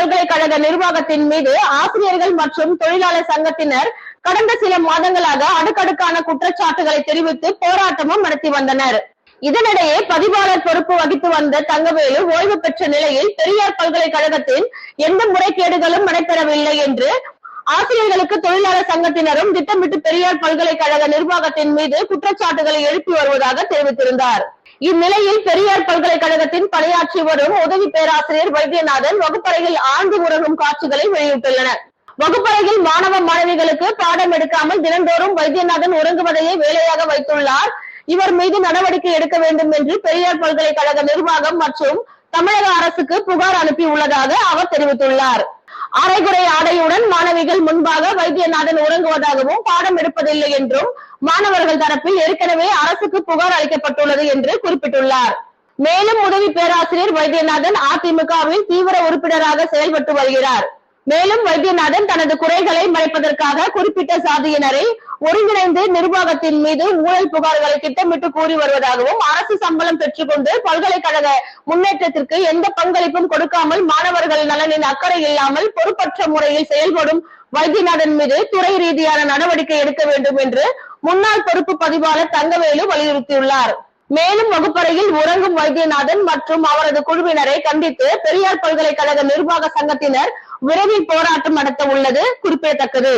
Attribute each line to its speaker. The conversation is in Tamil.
Speaker 1: பல்கலைக்கழக நிர்வாகத்தின் மீது ஆசிரியர்கள் மற்றும் தொழிலாளர் சங்கத்தினர் கடந்த சில மாதங்களாக அடுக்கடுக்கான குற்றச்சாட்டுகளை தெரிவித்து போராட்டமும் நடத்தி வந்தனர். இதனிடையே பதிவாளர் பொறுப்பு வகித்து வந்த தங்கவேலு ஓய்வு பெற்ற நிலையில் பெரியார் பல்கலைக்கழகத்தின் எந்த முறைகேடுகளும் நடைபெறவில்லை என்று ஆசிரியர்களுக்கு தொழிலாளர் சங்கத்தினரும் திட்டமிட்டு பெரியார் பல்கலைக்கழக நிர்வாகத்தின் மீது குற்றச்சாட்டுகளை எழுப்பி வருவதாக தெரிவித்திருந்தார். இந்நிலையில் பெரியார் பல்கலைக்கழகத்தின் பணியாற்றி வரும் உதவி பேராசிரியர் வைத்தியநாதன் வகுப்பறையில் ஆழ்ந்து உறங்கும் காட்சிகளை வெளியிட்டுள்ளனர். வகுப்பறையில் மாணவ மாணவிகளுக்கு பாடம் எடுக்காமல் தினந்தோறும் வைத்தியநாதன் உறங்குவதையே வேலையாக வைத்துள்ளார். இவர் மீது நடவடிக்கை எடுக்க வேண்டும் என்று பெரியார் பல்கலைக்கழக நிர்வாகம் மற்றும் தமிழக அரசுக்கு புகார் அனுப்பி உள்ளதாக அவர் தெரிவித்துள்ளார். அரைகுறை ஆடையுடன் மாணவிகள் முன்பாக வைத்தியநாதன் உறங்குவதாகவும் பாடம் எடுப்பதில்லை என்றும் மாணவர்கள் தரப்பில் ஏற்கனவே அரசுக்கு புகார் அளிக்கப்பட்டுள்ளது என்று குறிப்பிட்டுள்ளார். மேலும் உதவி பேராசிரியர் வைத்தியநாதன் அதிமுகவில் தீவிர உறுப்பினராக செயல்பட்டு வருகிறார். மேலும் வைத்தியநாதன் தனது குறைகளை மறைப்பதற்காக குறிப்பிட்ட சாதியினரை ஒருங்கிணைந்து நிர்வாகத்தின் மீது ஊழல் புகார்களை திட்டமிட்டு கூறி வருவதாகவும் அரசு சம்பளம் பெற்றுக்கொண்டு பல்கலைக்கழக முன்னேற்றத்திற்கு எந்த பங்களிப்பும் கொடுக்காமல் மாணவர்கள் நலனின் அக்கறை இல்லாமல் பொறுப்பற்ற முறையில் செயல்படும் வைத்தியநாதன் மீது துறை ரீதியான நடவடிக்கை எடுக்க வேண்டும் என்று முன்னாள் பொறுப்பு பதிவாளர் தங்கவேலு வலியுறுத்தியுள்ளார். மேலும் வகுப்பறையில் உறங்கும் வைத்தியநாதன் மற்றும் அவரது குழுவினரை கண்டித்து பெரியார் பல்கலைக்கழக நிர்வாக சங்கத்தினர் விரைவில் போராட்டம் நடத்த உள்ளது குறிப்பிடத்தக்கது.